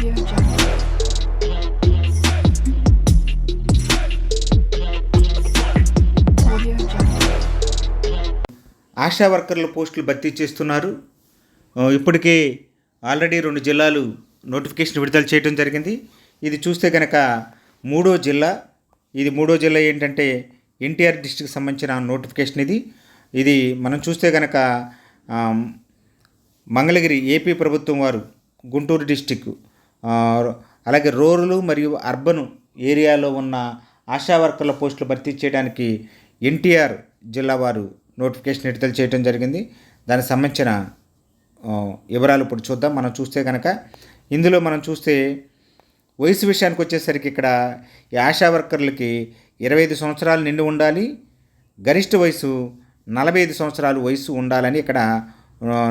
ఆశా వర్కర్ల పోస్టులు భర్తీ చేస్తున్నారు. ఇప్పటికే ఆల్రెడీ రెండు జిల్లాలు నోటిఫికేషన్ విడుదల చేయడం జరిగింది. ఇది చూస్తే కనుక మూడో జిల్లా ఇది మూడో జిల్లా ఏంటంటే ఎన్టీఆర్ డిస్టిక్ సంబంధించిన నోటిఫికేషన్ ఇది. ఇది మనం చూస్తే కనుక మంగళగిరి ఏపీ ప్రభుత్వం వారు గుంటూరు డిస్టిక్ అలాగే రూరల్ మరియు అర్బన్ ఏరియాలో ఉన్న ఆశా వర్కర్ల పోస్టులు భర్తీ చేయడానికి ఎన్టీఆర్ జిల్లా వారు నోటిఫికేషన్ విడుదల చేయడం జరిగింది. దానికి సంబంధించిన వివరాలు ఇప్పుడు చూద్దాం. మనం చూస్తే కనుక ఇందులో మనం చూస్తే వయసు విషయానికి వచ్చేసరికి ఇక్కడ ఈ ఆశా వర్కర్లకి ఇరవై ఐదు సంవత్సరాలు నిండి ఉండాలి. గరిష్ట వయసు నలభై ఐదు సంవత్సరాలు వయసు ఉండాలని ఇక్కడ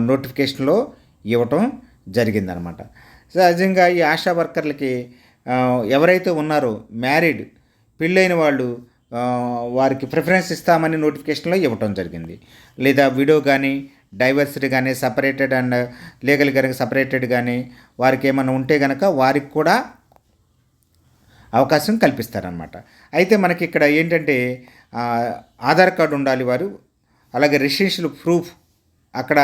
నోటిఫికేషన్లో ఇవ్వటం జరిగిందనమాట. సహజంగా ఈ ఆశా వర్కర్లకి ఎవరైతే ఉన్నారో మ్యారీడ్ పెళ్ళైన వాళ్ళు వారికి ప్రిఫరెన్స్ ఇస్తామని నోటిఫికేషన్లో ఇవ్వటం జరిగింది. లేదా విడో కానీ డైవర్సిటీ కానీ సపరేటెడ్ అండ్ లీగల్ కనుక సపరేటెడ్ కానీ వారికి ఏమైనా ఉంటే కనుక వారికి కూడా అవకాశం కల్పిస్తారనమాట అయితే మనకి ఇక్కడ ఏంటంటే ఆధార్ కార్డు ఉండాలి వారు అలాగే రెసిడెన్షియల్ ప్రూఫ్ అక్కడ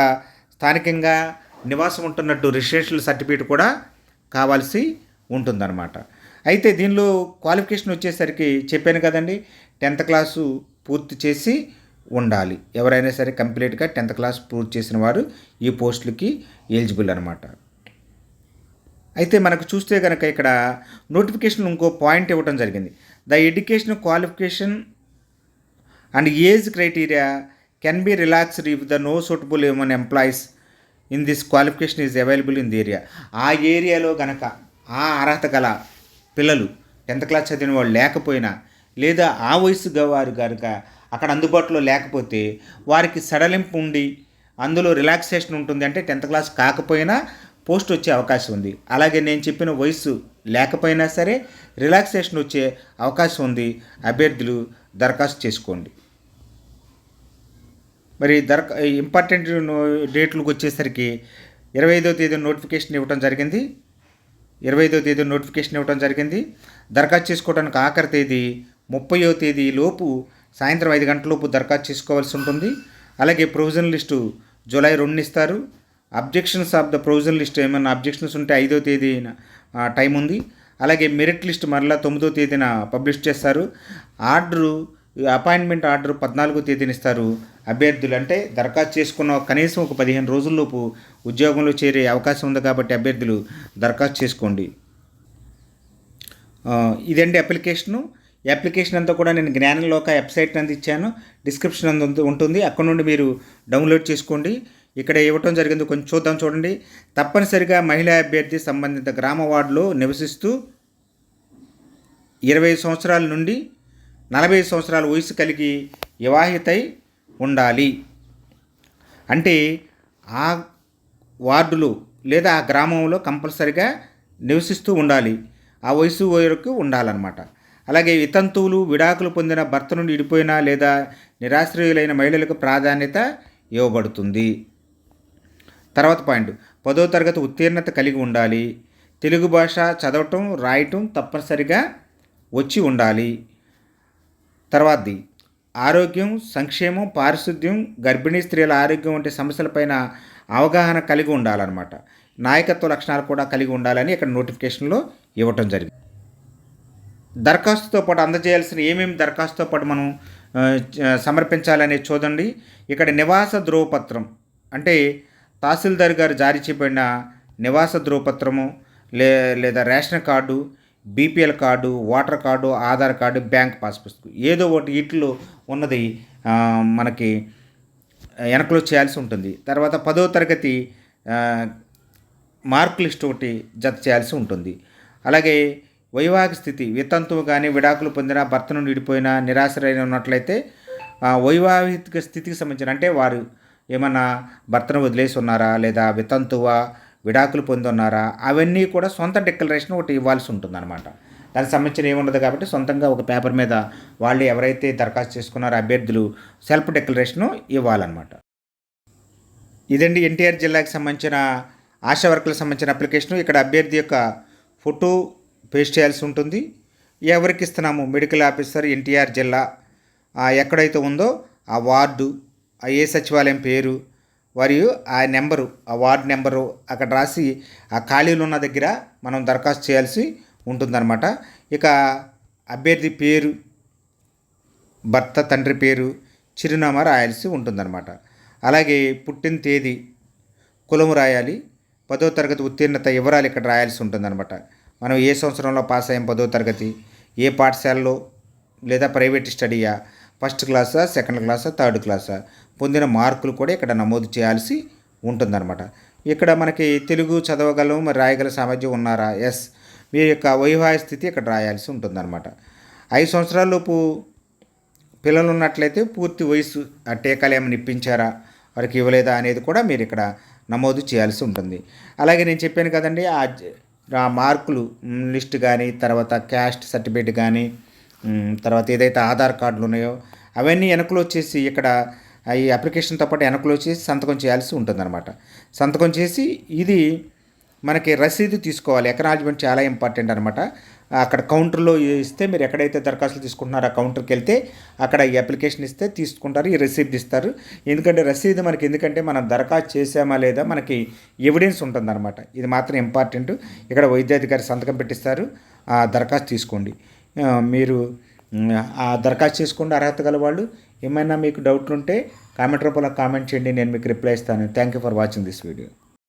స్థానికంగా నివాసం ఉంటున్నట్టు రిజిస్ట్రేషన్ సర్టిఫికేట్ కూడా కావాల్సి ఉంటుందన్నమాట. అయితే దీనిలో క్వాలిఫికేషన్ వచ్చేసరికి చెప్పాను కదండి టెన్త్ క్లాసు పూర్తి చేసి ఉండాలి. ఎవరైనా సరే కంప్లీట్గా టెన్త్ క్లాస్ పూర్తి చేసిన వారు ఈ పోస్టులకి ఎలిజిబుల్ అనమాట అయితే మనకు చూస్తే కనుక ఇక్కడ నోటిఫికేషన్ ఇంకో పాయింట్ ఇవ్వడం జరిగింది. The education qualification and age criteria can be relaxed if the no suitable among employees in this qualification is available in the area ఆ ఏరియాలో గనక ఆ అర్హత గల పిల్లలు టెన్త్ క్లాస్ చదివిన వాళ్ళు లేకపోయినా లేదా ఆ వయసు వారు కనుక అక్కడ అందుబాటులో లేకపోతే వారికి సడలింపు ఉండి అందులో రిలాక్సేషన్ ఉంటుంది అంటే టెన్త్ క్లాస్ కాకపోయినా పోస్ట్ వచ్చే అవకాశం ఉంది. అలాగే నేను చెప్పిన వయసు లేకపోయినా సరే రిలాక్సేషన్ వచ్చే అవకాశం ఉంది. అభ్యర్థులు దరఖాస్తు చేసుకోండి. మరి దరఖా ఇంపార్టెంట్ డేట్లకు వచ్చేసరికి ఇరవై ఐదో తేదీ నోటిఫికేషన్ ఇవ్వడం జరిగింది. ఇరవై ఐదో తేదీ నోటిఫికేషన్ ఇవ్వడం జరిగింది. దరఖాస్తు చేసుకోవడానికి ఆఖరి తేదీ ముప్పయో తేదీ లోపు సాయంత్రం ఐదు గంటలలోపు దరఖాస్తు చేసుకోవాల్సి ఉంటుంది. అలాగే ప్రొవిజన్ లిస్టు జూలై రెండు ఇస్తారు. Objections of the provision list ఏమైనా అబ్జెక్షన్స్ ఉంటే ఐదో తేదీన టైం ఉంది. అలాగే మెరిట్ లిస్ట్ మరలా తొమ్మిదో తేదీన పబ్లిష్ చేస్తారు. ఆర్డరు అపాయింట్మెంట్ ఆర్డర్ పద్నాలుగో తేదీని ఇస్తారు అభ్యర్థులు అంటే దరఖాస్తు చేసుకున్న కనీసం ఒక పదిహేను రోజుల్లోపు ఉద్యోగంలో చేరే అవకాశం ఉంది కాబట్టి అభ్యర్థులు దరఖాస్తు చేసుకోండి. ఇదండి అప్లికేషను. ఈ అప్లికేషన్ అంతా కూడా నేను జ్ఞానంలోక వెబ్సైట్ అంది ఇచ్చాను. డిస్క్రిప్షన్ అందు ఉంటుంది. అక్కడ నుండి మీరు డౌన్లోడ్ చేసుకోండి. ఇక్కడ ఇవ్వటం జరిగింది కొంచెం చూద్దాం చూడండి. తప్పనిసరిగా మహిళా అభ్యర్థి సంబంధిత గ్రామ వార్డులో నివసిస్తూ ఇరవై సంవత్సరాల నుండి నలభై సంవత్సరాల వయసు కలిగి వివాహితై ఉండాలి. అంటే ఆ వార్డులు లేదా ఆ గ్రామంలో కంపల్సరిగా నివసిస్తూ ఉండాలి. ఆ వయసు వరకు ఉండాలన్నమాట. అలాగే వితంతువులు విడాకులు పొందిన భర్త నుండి విడిపోయిన లేదా నిరాశ్రయులైన మహిళలకు ప్రాధాన్యత ఇవ్వబడుతుంది. తర్వాత పాయింట్. పదో తరగతి ఉత్తీర్ణత కలిగి ఉండాలి. తెలుగు భాష చదవటం రాయటం తప్పనిసరిగా వచ్చి ఉండాలి. తర్వాతది ఆరోగ్యం సంక్షేమం పారిశుద్ధ్యం గర్భిణీ స్త్రీల ఆరోగ్యం వంటి సమస్యలపైన అవగాహన కలిగి ఉండాలన్నమాట. నాయకత్వ లక్షణాలు కూడా కలిగి ఉండాలని ఇక్కడ నోటిఫికేషన్లో ఇవ్వటం జరిగింది. దరఖాస్తుతో పాటు అందజేయాల్సిన ఏమేమి దరఖాస్తుతో పాటు మనం సమర్పించాలనే సమర్పించాలనేది చూడండి ఇక్కడ నివాస ధ్రువపత్రం అంటే తహసీల్దార్ గారు జారీ చేయబడిన నివాస ధ్రువపత్రము లే లేదా ration card BPL card voter card Aadhaar card bank pass పుస్తకం. ఏదో ఒకటి ఇట్లు ఉన్నది మనకి వెనక్లో చేయాల్సి ఉంటుంది. తర్వాత పదో తరగతి మార్క్ లిస్ట్ ఒకటి జత చేయాల్సి ఉంటుంది. అలాగే వైవాహిక స్థితి వితంతువు కానీ విడాకులు పొందిన భర్త నుండి విడిపోయినా నిరాశరైన ఉన్నట్లయితే వైవాహిక స్థితికి సంబంధించిన అంటే వారు ఏమన్నా భర్తను వదిలేసి ఉన్నారా లేదా వితంతువా విడాకులు పొందున్నారా? అవన్నీ కూడా సొంత డిక్లరేషన్ ఒకటి ఇవ్వాల్సి ఉంటుందన్నమాట. దానికి సంబంధించిన ఏముండదు కాబట్టి సొంతంగా ఒక పేపర్ మీద వాళ్ళు ఎవరైతే దరఖాస్తు చేసుకున్నారో అభ్యర్థులు సెల్ఫ్ డిక్లరేషను ఇవ్వాలన్నమాట. ఇదండి ఎన్టీఆర్ జిల్లాకి సంబంధించిన ఆశా వర్కులకు సంబంధించిన అప్లికేషన్. ఇక్కడ అభ్యర్థి యొక్క ఫోటో పేస్ట్ చేయాల్సి ఉంటుంది. ఎవరికి ఇస్తున్నాము? మెడికల్ ఆఫీసర్ ఎన్టీఆర్ జిల్లా ఎక్కడైతే ఉందో ఆ వార్డు ఆ ఏ సచివాలయం పేరు మరియు ఆ నెంబరు ఆ వార్డ్ నెంబరు అక్కడ రాసి ఆ ఖాళీలు ఉన్న దగ్గర మనం దరఖాస్తు చేయాల్సి ఉంటుందన్నమాట. ఇక అభ్యర్థి పేరు భర్త తండ్రి పేరు చిరునామా రాయాల్సి ఉంటుందన్నమాట. అలాగే పుట్టిన తేదీ కులము రాయాలి పదో తరగతి ఉత్తీర్ణత వివరాలు ఇక్కడ రాయాల్సి ఉంటుందన్నమాట. మనం ఏ సంవత్సరంలో పాస్ అయ్యాం పదో తరగతి ఏ పాఠశాలలో లేదా ప్రైవేట్ స్టడీయా ఫస్ట్ క్లాసా సెకండ్ క్లాసా థర్డ్ క్లాసా? పొందిన మార్కులు కూడా ఇక్కడ నమోదు చేయాల్సి ఉంటుందన్నమాట. ఇక్కడ మనకి తెలుగు చదవగలం మరి రాయగల సామర్థ్యం ఉన్నారా? ఎస్. మీ యొక్క వైవాహిక స్థితి ఇక్కడ రాయాల్సి ఉంటుందన్నమాట. ఐదు సంవత్సరాలలోపు పిల్లలు ఉన్నట్లయితే పూర్తి వయసు ఆ టీకాలు ఏమైనా ఇప్పించారా? వారికి ఇవ్వలేదా అనేది కూడా మీరు ఇక్కడ నమోదు చేయాల్సి ఉంటుంది. అలాగే నేను చెప్పాను కదండి ఆ మార్కులు లిస్ట్ కానీ తర్వాత క్యాస్ట్ సర్టిఫికేట్ కానీ తర్వాత ఏదైతే ఆధార్ కార్డులు ఉన్నాయో అవన్నీ వెనకలు వచ్చేసి ఇక్కడ ఈ అప్లికేషన్తో పాటు వెనకలు వచ్చేసి సంతకం చేయాల్సి ఉంటుందన్నమాట. సంతకం చేసి ఇది మనకి రసీదు తీసుకోవాలి. ఎకనాలజ్మెంట్ చాలా ఇంపార్టెంట్ అనమాట అక్కడ కౌంటర్లో ఇస్తే మీరు ఎక్కడైతే దరఖాస్తులు తీసుకుంటున్నారో ఆ కౌంటర్కి వెళ్తే అక్కడ ఈ అప్లికేషన్ ఇస్తే తీసుకుంటారు ఈ రసీదు ఇస్తారు. ఎందుకంటే రసీదు మనకి ఎందుకంటే మనం దరఖాస్తు చేసామా లేదా మనకి ఎవిడెన్స్ ఉంటుందన్నమాట. ఇది మాత్రం ఇంపార్టెంట్. ఇక్కడ వైద్యాధికారి సంతకం పెట్టిస్తారు. ఆ దరఖాస్తు తీసుకోండి. మీరు ఆ దరఖాస్తు చేసుకోండి అర్హత గల వాళ్ళు ఏమైనా మీకు డౌట్లు ఉంటే కామెంట్ రూపంలో కామెంట్ చేయండి నేను మీకు రిప్లై ఇస్తాను. Thank you for watching this video